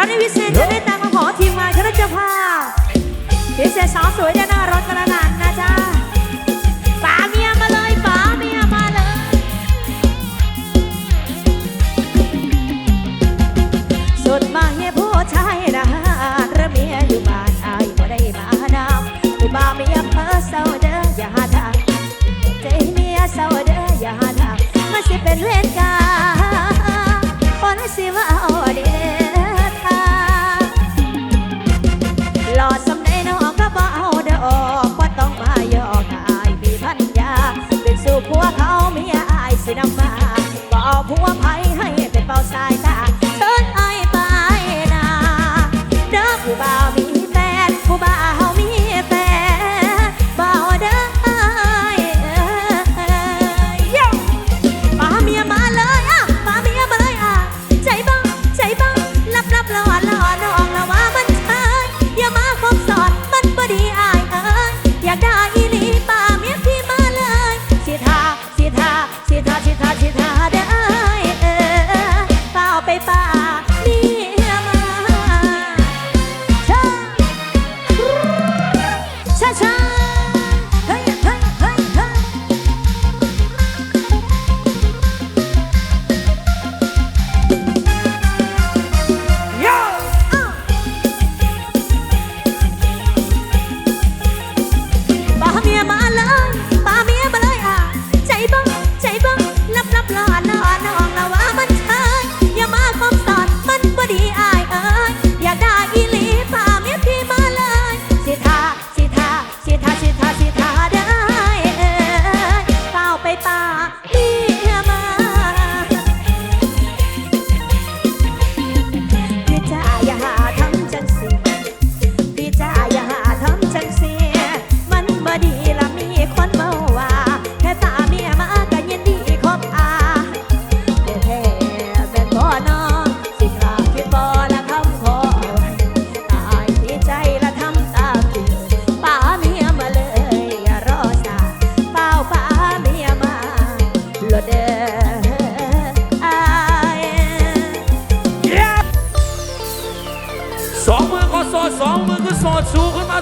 เราได้วิเศษจะได้ตามมาขอทีมงานคณะเจ้าภาพพิเศษสาวสวยได้นหน้ารถกกระนันนะจ๊ะป๋าเมียมาเลยป๋าเมียมาเลย สุดมาเฮียผู้ชายนะรือเมียอยู่บ้านอายบ่ได้มานำผู้บ่าวเมียเพ้อเศร้าเด้ออย่าหาทางใจเมียเศร้าเด้ออย่าหาทางมันสิเป็นเวรกรรมพอนสิว่า about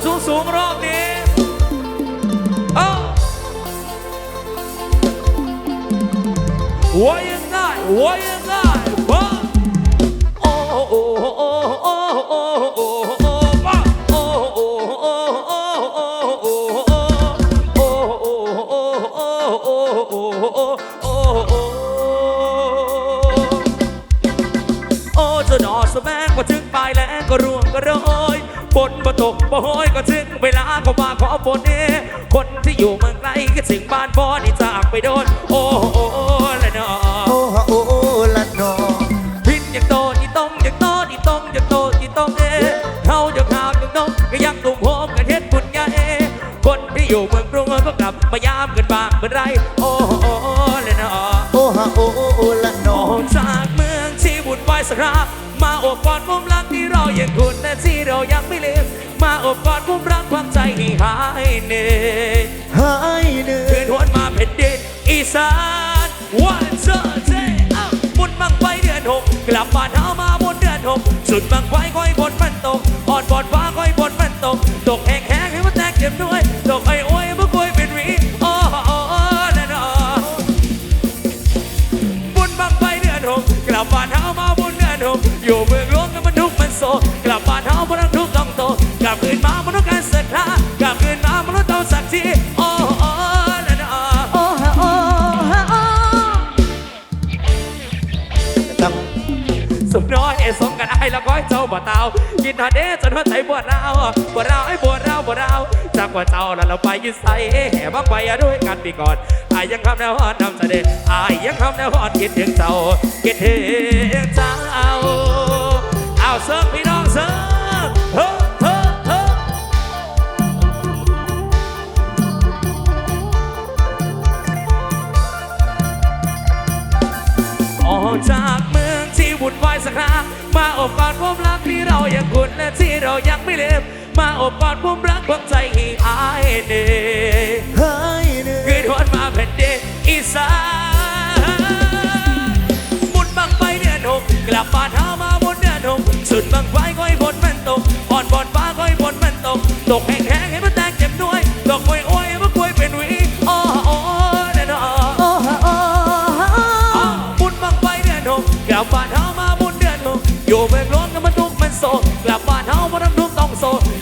สูงสูงรอบนี้เอ้าหัวยังได้หัวยัง ฝนบ่ตกบ่โหยก็ถึงเวลาก็มาขอฝนเอคนที่อยู่เมืองไกลก็ถึงบ้านพ่อนี่จากไปโดน โอ้โอ้โอ้ละหนอโอ้ฮะโอ้ละนอพินอยากโตอีต้องอยากโตอีต้องอยากโตอีต้องเอเขาอยากหาวอยากนกก็ยังตุ่มโฮมกันเฮ็ดบุญใหญ่คนที่อยู่เมืองกรุงก็กลับมายามกันบ้างเมื่อไร โอ้โอ้ละหนอโอ้ฮะโอ้ละนอออกจากเมืองที่วุ่นวายสักครามาโอบกอดมุมรักที่เรายังคุ้นแต่ที่เรายังไม่ลืมมา โอบกอดมุมรักความใจให้หายเหนื่อยหายเหนื่อคืนหวนมาแผ่นดินอีสานวันเจอเจอ้าบุญบังไฟเดือนหกกลับบ้านเฮามาบนเดือนหกสุดบังไฟค่อยบนมันตกอ่อนบอดฟ้าค่อยบนมันตก ตกแห้งแห้งให้มันแตกเจ็บด้วยตกไอ้โอ้ยบ่คุยเป็นวีโอ้โอ้โอ้นั่นอ๋อบุญบังไฟเดือนหกกลับบ้านเฮามาบุญเดือนหกอยู่ ลับคืนมามนต้องการศรัทธากลับคืนมามนต้องต้องสักทีโอ้โอ้นั่นะโอ้ฮะโอ้ฮะโอ้ตั้งสุดน้อยไอ้สมกันไอ้ละก้อยเจ้าบ่เตากินหาเด้จนหัวใจปวดร้าวปวดร้าไอ้ปวดร้าวปวดร้าจากว่าเจ้าแล้วเราไปยึดใส่แห่บังไปด้วยกันปีก่อนไอ้ยังคำแนวฮอดนำเสด็จไอ้ยังคำแนวฮอดคิดถึงเจ้าคิดถึงเจ้าเอาเสิร์ฟพี่น้องเสิร์ฟ อกจากเมืองที่วุ่นวายสักครั้งมาอบกอดความรักที่เรายังคุ้นและที่เรายังไม่ลืมมาอบกอดความรักความใจให้อายเด้เฮ้ยคืนวันมาแผ่นดินอีสานบุญบังไปเดือนหกกลับบ้านหามาบนเดือนหกสุดบังไฟก้อยบนมันตกอ่อนบอดฟ้าก้อยบนมันตกตกแห้ง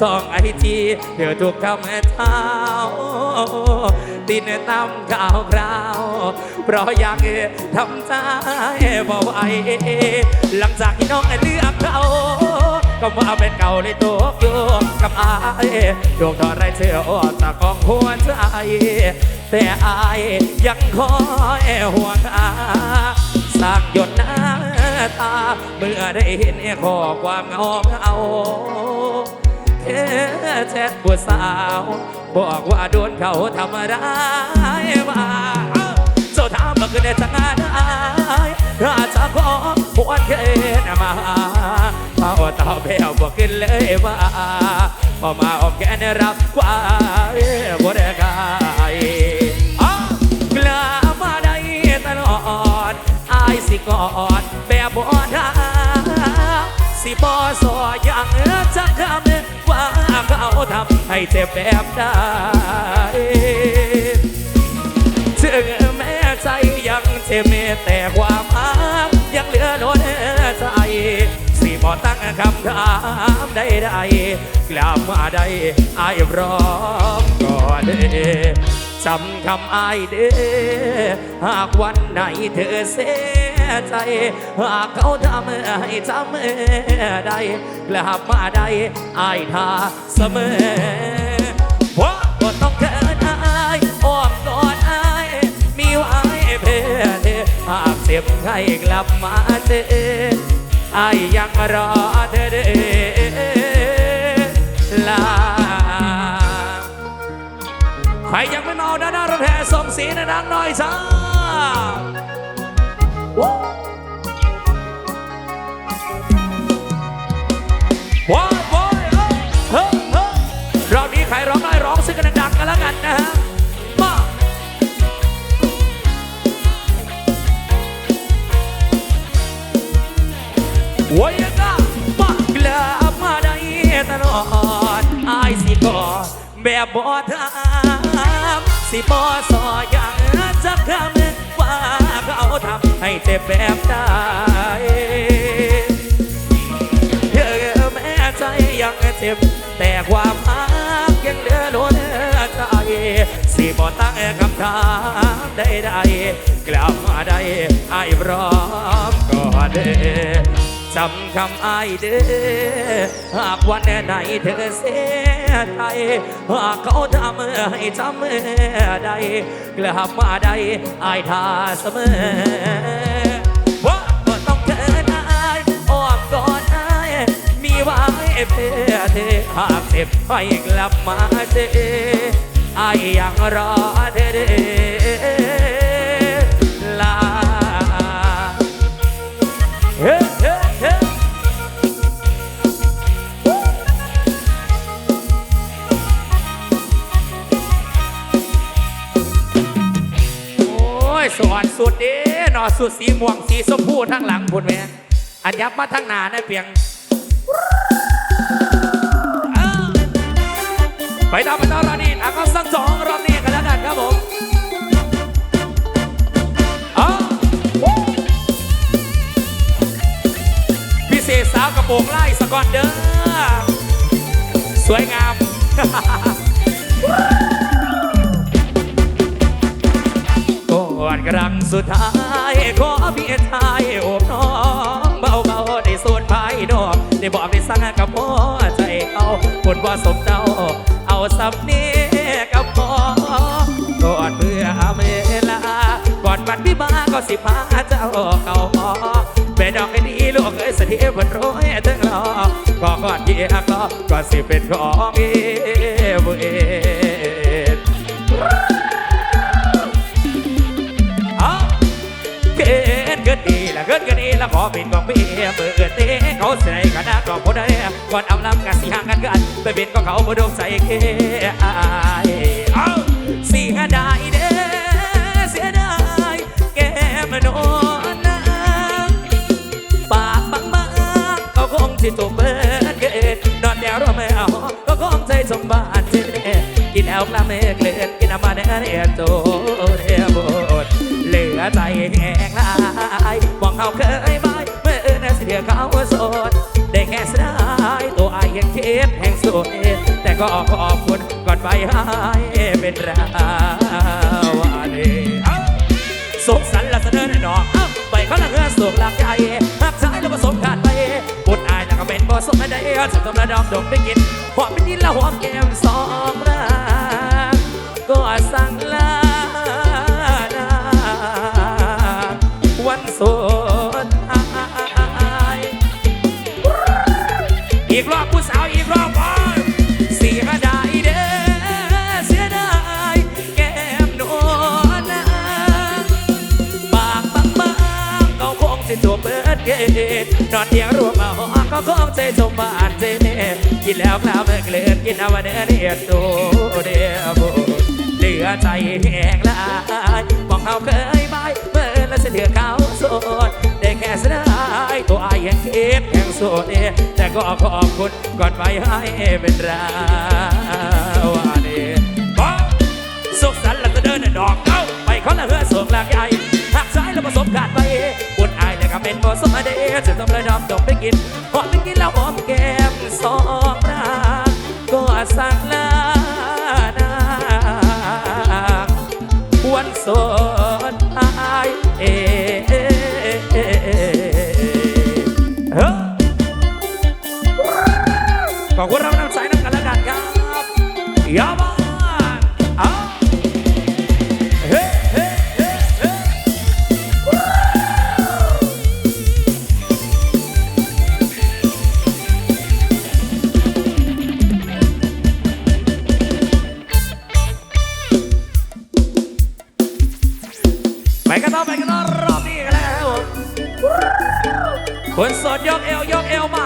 สองไอจีเดี๋ยวถูกคำเท้าตินตำข่าวคราว เพราะอยากทำใจบ่ไหวหลังจากที่น้องเลือกเขาก็มาเป็นเก่าเลยตัวอยู่กับอายดวงทอดไรเชื่ออดตะกองหัวใจ แต่อายยังคอยห่วงอาสร้างหยดน้ำตา เมื่อได้เห็นข้อความงาเงา แชทผู้สาว บอกว่าโดนเขาทำร้ายมาเจ้าถามมาคือในจังานอราชาขอปวดเกณฑ์มาเฝ้าเต่าแผ่วบอกขึ้นเลยว่าพอมาออกแกนรับกว่าบ่ได้กายกล้ามาได้ตลอดอายสิกอดแบบบ่ทา สิบ่สออย่างจักคำว่าเขาทำให้เจ็บแบบใดถึงแม้ใจยังเจ็บแต่ความรักยังเหลือล้นใจสิบ่ตั้งคำถามใดๆกลับมาได้อายพร้อมก่อนเด้จำคำอายเด้หากวันไหนเธอเสีย ใจหากเขาทำให้จำได้กลับมาได้อายทาเสมอว่าก็ต้องเกินอายอ้อมกอดอายมีไว้เพื่อเธอหากเจ็บให้กลับมาเจออายยังรอเธอเด้อลาใครยังไม่เมาด้านหน้ารถแห่ส่งสีในดังหน่อยจ้า ว้าวว้าวเฮ้ยเฮ้ยรอบนี้ใครร้องได้ร้องซึ่งกันดังๆกันแล้วกันนะฮะมาวัยก็มากลับมาได้ตลอดอายสิกอแบบบ่ถามสิบ่สออย่างจักคำว่าเขาทำ ให้เจ็บแบบใดเธอแม้ใจยังเจ็บ แต่ความรักยังเหลือล้นใจสิบ่ตั้งคำถามใดๆกลับมาได้ไอ้พร้อมก็เด้ จำคำอ้ายเด้อหากวันไหนเธอเสียใจหากเขาทำให้จำได้กลับมาได้ไอ้ายทาเสมอว่าต้องเกินอายอ้อมกอดอายมีไว้เพื่อเธอหากเจ็บให้กลับมาเจออายยังรอเธอเด้อ สุดเด้หนอสุดสีม่วงสีชมพูทั้งหลังพุ่นแม่อันยับมาทั้งหนาได้เพียงไปตามไปตามรอบนี้อะก็สักสองรอบนี้กันแล้วกันครับผมเอพิเศษสาวกระโปรงไล่สกอนเด้อสวยงาม อนครั้งสุดท้ายขอพียงทายโอบน้องเบาเบาๆได้ส่วนภายนอกได้บอกได้สั่งกับพ่อใจเอาคนว่าสมเจ้าเอาสำเนียกับพ่อกอดเพื่อเวลาก่อนวันวิบากก็สิพาเจ้าเขาเป็นดอกไอ้ดีลูกเอ้ยสถีบนร้อยถึงรอก็ก่อนเยี่ยก็ก็สิเป็นของเอเว เกิดเกิดดีละเกิดเกิดดีละขอเป็นของพี่เมื่อเกิดเต้เขาใส่กันนะก็คนใดก่อนเอาลำกันสิห่างกันกันไปเป็นก็เขาบ่ดงใส่เกอายเอาสิหาได้เด้เสียดายแกมโนนางปากบางบางๆก็คงที่ตัวเบิดเกิดนอนแนวรอไม่เอาก็คงใจสมบัติกินแล้วกลาเมฆเลือนกินน้ำมันเนียโต ใจแห้งลายมองเขาเคยบายเมื่อเออน่าเสียเขาสดได้แค่เสียดายตัวไอ้ยังเค็ดแห่งโสดแต่ก็ขอบคุณก่อนไปให้เป็นราวานีสุขสันต์ละเสนอหนอกเอ้าไปเขาละเงือสุขหลักใจหักซ้ายแล้วผสมขาดไปปุดอายแล้วก็เป็นบ่สมไม่ได้ฉันต้องระดอมดมไปกินหอมเป็นดินละหอมแก้มสองรางก็สั่งลา ตนอนเตียงรวมมาหอก็คงใจสมบัติเจเนกินแล้วคราวเมื่อเกลือนกินเอาวันเนื้อเนียดตัวเดียวโบเหลือใจแห้งลายมองเขาเคยบายเมื่อแล้วเสียเขาโสดได้แค่เสียดายตัวอายยังคิดแห่งโสดเอแต่ก็ขอบคุณก่อนไปให้เป็นราวานีบอกสุขสันต์แล้วก็เดินดอกเข้าไปเขาละเฮือส่งหลากใหญ่หักซ้ายแล้วผสมขาดไป จะต้องรดำดอกไปกินหอมไปกินแล้วหอมแก้มสอง ยกเอวยกเอวมา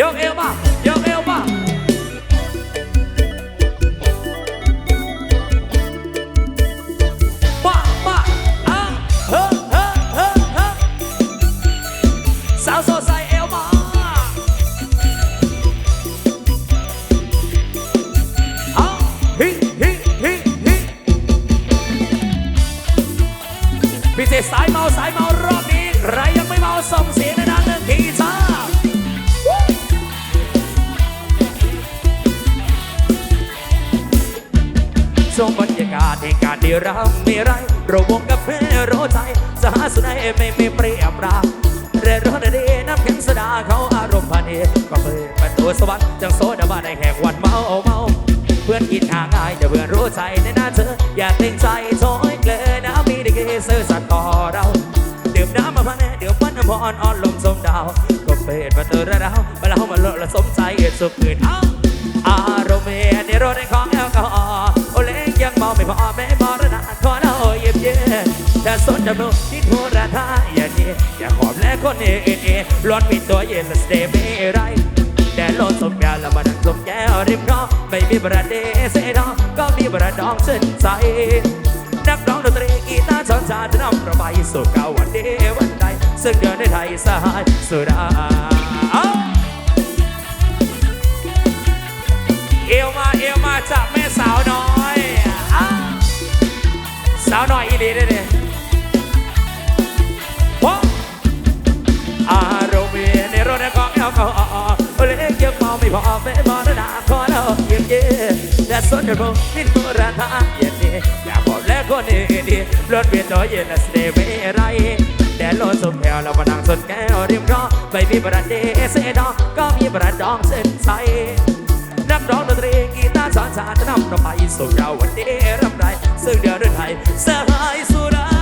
ยกเอวมายกเอวมาป้าป้าอะเฮ้เฮ้เฮ้เฮ้สาวโซใส่เอวมาเอาฮิฮิฮิฮิพิเศษสายเมาสายเมาาศเหตุการณ์ที่เรามีไรราวงกาแฟโรใจสหาสุนัยไม่มีเปรียบราเรรอนดีน้ำแข็งสดาเขาอารมณ์พันเอก็เปิดประตูสวรรค์จังโซดาบ้านในแหกวันเมาเมาเพื่อนกินห่าง่ายแต่เพื่อนรู้ใจในหน้าเธอ อย่าเติงใจโซยเกลอน้ำมีดีเกเซอร์สัตว์ต่อเราดื่มน้ำมาพันเดี๋ยวปั้นน้ำพรอ่อนลมสมดาว ก็เปิดประตูระดาวมาเล่ามาโลดละสมใจสุขอื่นเอาอารมณ์เมียในรถในขอ นถ้าสนจำนวนที่โทรทาอย่าเนี้อย่าขอบและคนเอเอเอร้อนมีตัวเย็นและสเตย์ไม่ไรแต่รถสมยาละมันสมแก้วริมคอไม่มีประเดเสดอก็มีประดองเส้นใสนักร้องดนตรีกีตาร์ชอนชาจะนำประบายสู่เก่าวันเดวันใดซึ่งเดินในไทยสหายสุดาเอวมาเอวมาจากแม่สาวน้อย สาวน้อยอีดีเด้เนี่ย ยังเมาไม่พอแม่มรณะขอเราเยี่ยมเยี่ยแต่สนใจผมนิดโบราณทาเย็นนี้อย่าบอกแล้วคนนี้ดีรถเบียดตัวเย็นและสเตย์ไรแดดร้นสมแก้วเรามานั่งสนแก้วริมคลอไม่มีประเดเสดองก็มีประดองเส้นใสนักร้องดนตรีกีตาร์สอนสาจะนำเราไปสู่เราวันนี้รำไรซึ่งเดียวด้วยไทยหายสุดา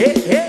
eh, eh.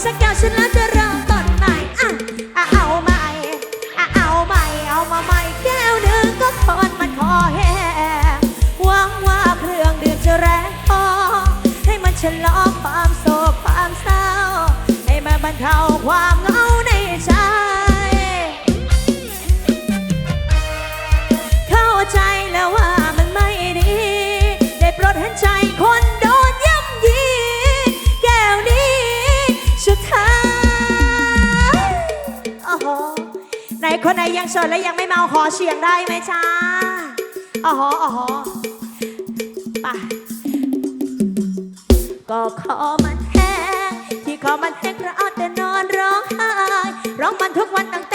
sacas en la terra คนไหนยังสดและยังไม่เมาขอเสียงได้ไหมจ้าอ๋อออ๋อไปก็ขอมันแห้งที่ขอมันแห้งเพราะเอาแต่นอนร้องไห้ร้องมันทุกวันตั้ง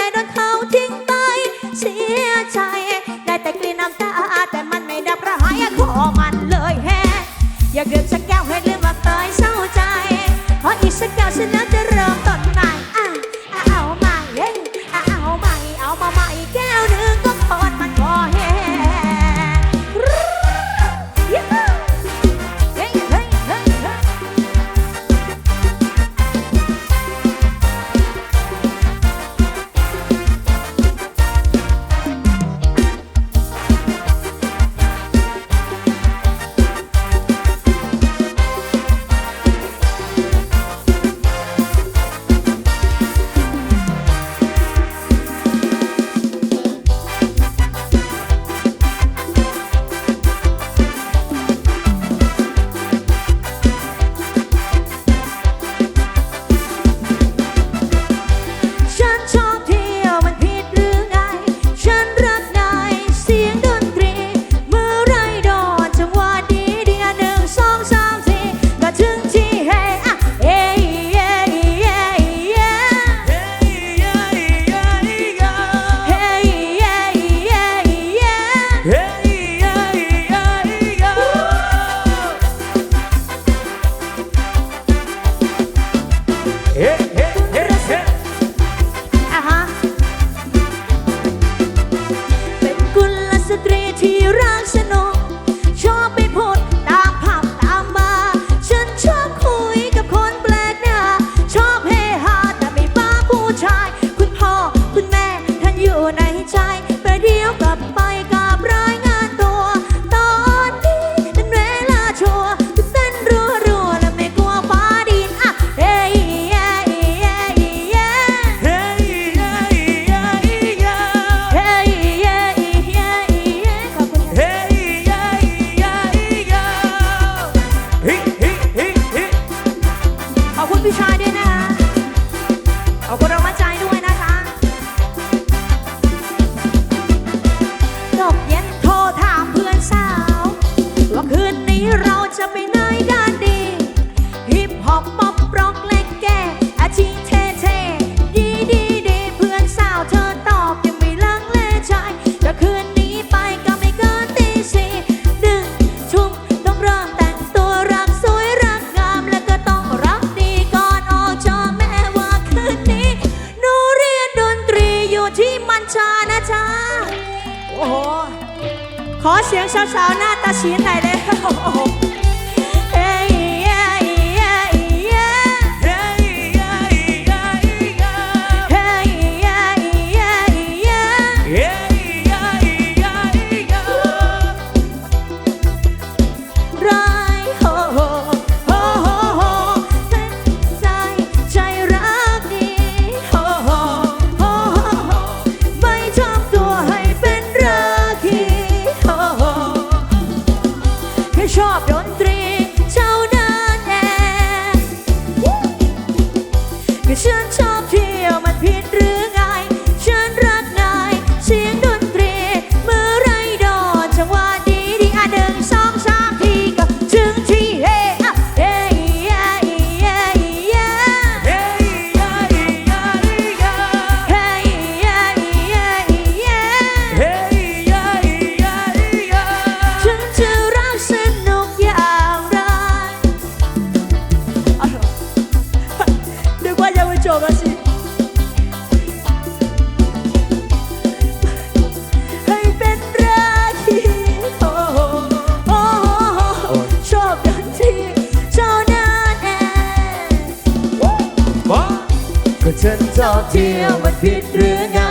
เที่ยวมันผิดหรือไง